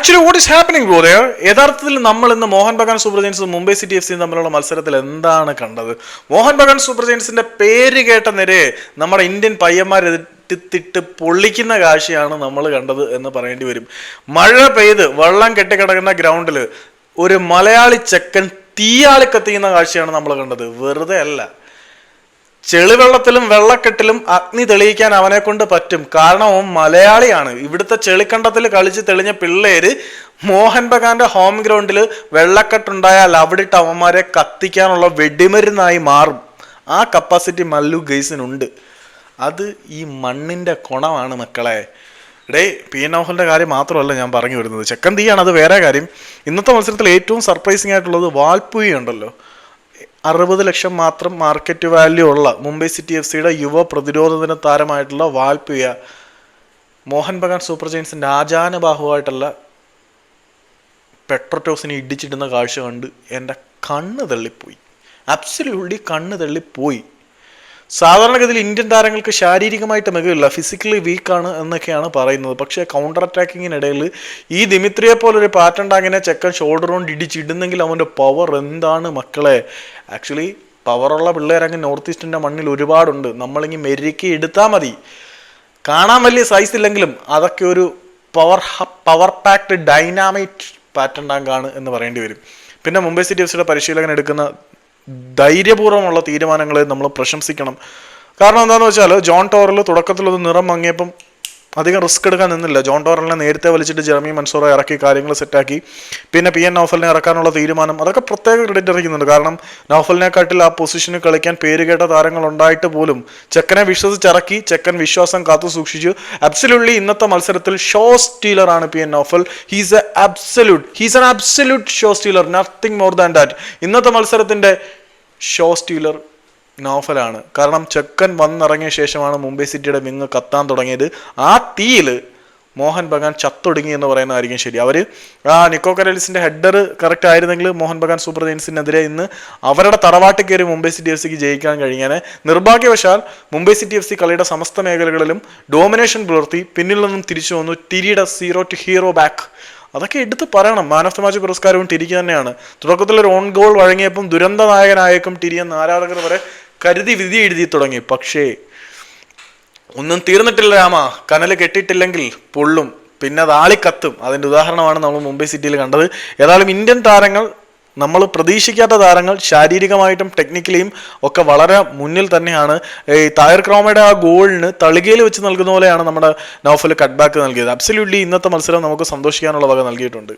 Actually what is happening bro there യഥാർത്ഥത്തിൽ നമ്മൾ ഇന്ന് മോഹൻ ബഗാൻ സൂപ്പർ ജയൻസും മുംബൈ സിറ്റി എഫ് സിയും തമ്മിലുള്ള മത്സരത്തിൽ എന്താണ് കണ്ടത്? മോഹൻ ബഗാൻ സൂപ്പർ ജയൻസിന്റെ പേര് കേട്ട നിരയെ നമ്മുടെ ഇന്ത്യൻ പയ്യന്മാർ എത്തിത്തിട്ട് പൊള്ളിക്കുന്ന കാഴ്ചയാണ് നമ്മൾ കണ്ടത് എന്ന് പറയേണ്ടി വരും. മഴ പെയ്ത് വെള്ളം കെട്ടിക്കിടക്കുന്ന ഗ്രൗണ്ടിൽ ഒരു മലയാളി ചെക്കൻ തീയാളി കത്തിക്കുന്ന കാഴ്ചയാണ് നമ്മൾ കണ്ടത്. വെറുതെ അല്ല. ചെളിവെള്ളത്തിലും വെള്ളക്കെട്ടിലും അഗ്നി തെളിയിക്കാൻ അവനെ കൊണ്ട് പറ്റും. കാരണവും മലയാളിയാണ്. ഇവിടുത്തെ ചെളിക്കണ്ടത്തിൽ കളിച്ച് തെളിഞ്ഞ പിള്ളേര് മോഹൻ ബഗാന്റെ ഹോം ഗ്രൗണ്ടിൽ വെള്ളക്കെട്ടുണ്ടായാൽ അവിടിട്ട് അവന്മാരെ കത്തിക്കാനുള്ള വെടിമരുന്നായി മാറും. ആ കപ്പാസിറ്റി മല്ലു ഗെയ്സിനുണ്ട്. അത് ഈ മണ്ണിന്റെ കുണമാണ് മക്കളെ. ഡേ പി എൻ ഓഹലിന്റെ കാര്യം മാത്രമല്ല ഞാൻ പറഞ്ഞു വരുന്നത്. ചെക്കൻ തീയാണ്. അത് വേറെ കാര്യം. ഇന്നത്തെ മത്സരത്തിൽ ഏറ്റവും സർപ്രൈസിംഗ് ആയിട്ടുള്ളത് വാൽപ്പുയി ഉണ്ടല്ലോ. അറുപത് ലക്ഷം മാത്രം മാർക്കറ്റ് വാല്യൂ ഉള്ള മുംബൈ സിറ്റി എഫ് സിയുടെ യുവ പ്രതിരോധന താരമായിട്ടുള്ള വാൽപ്പിയ മോഹൻ ബഗാൻ സൂപ്പർ ജയൻസിന്റെ ആചാനബാഹുവായിട്ടുള്ള പെട്രോട്ടോസിനെ ഇടിച്ചിടുന്ന കാഴ്ച കണ്ട് എന്റെ കണ്ണ് തള്ളിപ്പോയി. അബ്സല്യൂട്ട്ലി കണ്ണ് തള്ളിപ്പോയി. സാധാരണഗതിയിൽ ഇന്ത്യൻ താരങ്ങൾക്ക് ശാരീരികമായിട്ട് മികവില്ല ഫിസിക്കലി വീക്കാണ് എന്നൊക്കെയാണ് പറയുന്നത്. പക്ഷേ കൗണ്ടർ അറ്റാക്കിങ്ങിനിടയിൽ ഈ ദിമിത്രിയെ പോലൊരു പാറ്റൺ ടാങ്ങിനെ ചെക്കൻ ഷോൾഡർ കൊണ്ട് ഇടിച്ചിടുന്നെങ്കിൽ അവന്റെ പവർ എന്താണ് മക്കളെ? ആക്ച്വലി പവറുള്ള പിള്ളേരങ്ങ് നോർത്ത് ഈസ്റ്റിന്റെ മണ്ണിൽ ഒരുപാടുണ്ട്. നമ്മളിങ്ങി മെരുക്കി എടുത്താൽ മതി. കാണാൻ വലിയ സൈസ് ഇല്ലെങ്കിലും അതൊക്കെ ഒരു power power packed dynamite Patton ടാങ്കാണ് എന്ന് പറയേണ്ടി വരും. പിന്നെ മുംബൈ സിറ്റി എഫ് സിയുടെ പരിശീലകൻ എടുക്കുന്ന ധൈര്യപൂർവമുള്ള തീരുമാനങ്ങളെ നമ്മൾ പ്രശംസിക്കണം. കാരണം എന്താണെന്ന് വെച്ചാൽ ജോൺ ടോറൽ തുടക്കത്തിൽ ഒരു നിറം മങ്ങിയപ്പം അധികം റിസ്ക് എടുക്കാൻ നിന്നില്ല. ജോൺ ടോറലിനെ നേരത്തെ വലിച്ചിട്ട് ജെറമി മൻസൂറെ ഇറക്കി കാര്യങ്ങൾ സെറ്റാക്കി. പിന്നെ പി എൻ നൗഫലിനെ ഇറക്കാനുള്ള തീരുമാനം അതൊക്കെ പ്രത്യേക ക്രെഡിറ്റ് അറിയിക്കുന്നുണ്ട് കാരണം നൗഫലിനെക്കാട്ടിൽ ആ പൊസിഷന് കളിക്കാൻ പേര് കേട്ട താരങ്ങൾ ഉണ്ടായിട്ട് പോലും ചെക്കനെ വിശ്വസിച്ചിറക്കി ചെക്കൻ വിശ്വാസം കാത്തു സൂക്ഷിച്ചു. അബ്സല്യൂട്ട്ലി ഇന്നത്തെ മത്സരത്തിൽ ഷോ സ്റ്റീലർ ആണ് P N Naufal. He's a absolute he's an absolute show stealer nothing more than that ഇന്നത്തെ മത്സരത്തിന്റെ ഷോ സ്റ്റീലർ നോഫലാണ് കാരണം ചെക്കൻ വന്നിറങ്ങിയ ശേഷമാണ് മുംബൈ സിറ്റിയുടെ വിങ് കത്താൻ തുടങ്ങിയത്. ആ തീയിൽ മോഹൻ ബഗാൻ ചത്തൊടുങ്ങി എന്ന് പറയുന്നതായിരിക്കും ശരി. അവർ ആ നിക്കോ കരൽസിന്റെ ഹെഡർ കറക്റ്റ് ആയിരുന്നെങ്കിൽ മോഹൻ ബഗാൻ സൂപ്പർ ജയൻസിനെതിരെ ഇന്ന് അവരുടെ തറവാട്ടിൽ കയറി മുംബൈ സിറ്റി എഫ് സിക്ക് ജയിക്കാൻ കഴിഞ്ഞാൽ നിർഭാഗ്യവശാൽ മുംബൈ സിറ്റി എഫ് സി കളിയുടെ സമസ്ത മേഖലകളിലും ഡോമിനേഷൻ പുലർത്തി പിന്നിൽ നിന്നും തിരിച്ചു വന്നു. ടിരിയുടെ സീറോ ടു ഹീറോ ബാക്ക് അതൊക്കെ എടുത്ത് പറയണം. മാൻ ഓഫ് ദ മാച്ച് പുരസ്കാരവും ടിരിക്ക് തന്നെയാണ്. തുടക്കത്തിൽ ഒരു ഓൺ ഗോൾ വഴങ്ങിയപ്പം ദുരന്ത നായകനായേക്കും ടിരിയെന്ന് ആരാധകർ വരെ കരുതി വിധി എഴുതി തുടങ്ങി. പക്ഷേ ഒന്നും തീർന്നിട്ടില്ല രാമ. കനൽ കെട്ടിയിട്ടില്ലെങ്കിൽ പൊള്ളും. പിന്നെ അത് ആളിക്കത്തും. അതിന്റെ ഉദാഹരണമാണ് നമ്മൾ മുംബൈ സിറ്റിയിൽ കണ്ടത്. ഏതായാലും ഇന്ത്യൻ താരങ്ങൾ നമ്മൾ പ്രതീക്ഷിക്കാത്ത താരങ്ങൾ ശാരീരികമായിട്ടും ടെക്നിക്കലിയും ഒക്കെ വളരെ മുന്നിൽ തന്നെയാണ്. ഈ തായർ ക്രോമയുടെ ആ ഗോളിന് തളികയിൽ വെച്ച് നൽകുന്ന പോലെയാണ് നമ്മുടെ നൗഫൽ കട്ട് ബാക്ക് നൽകിയത്. അബ്സല്യൂട്ട്ലി ഇന്നത്തെ മത്സരം നമുക്ക് സന്തോഷിക്കാനുള്ള വക നൽകിയിട്ടുണ്ട്.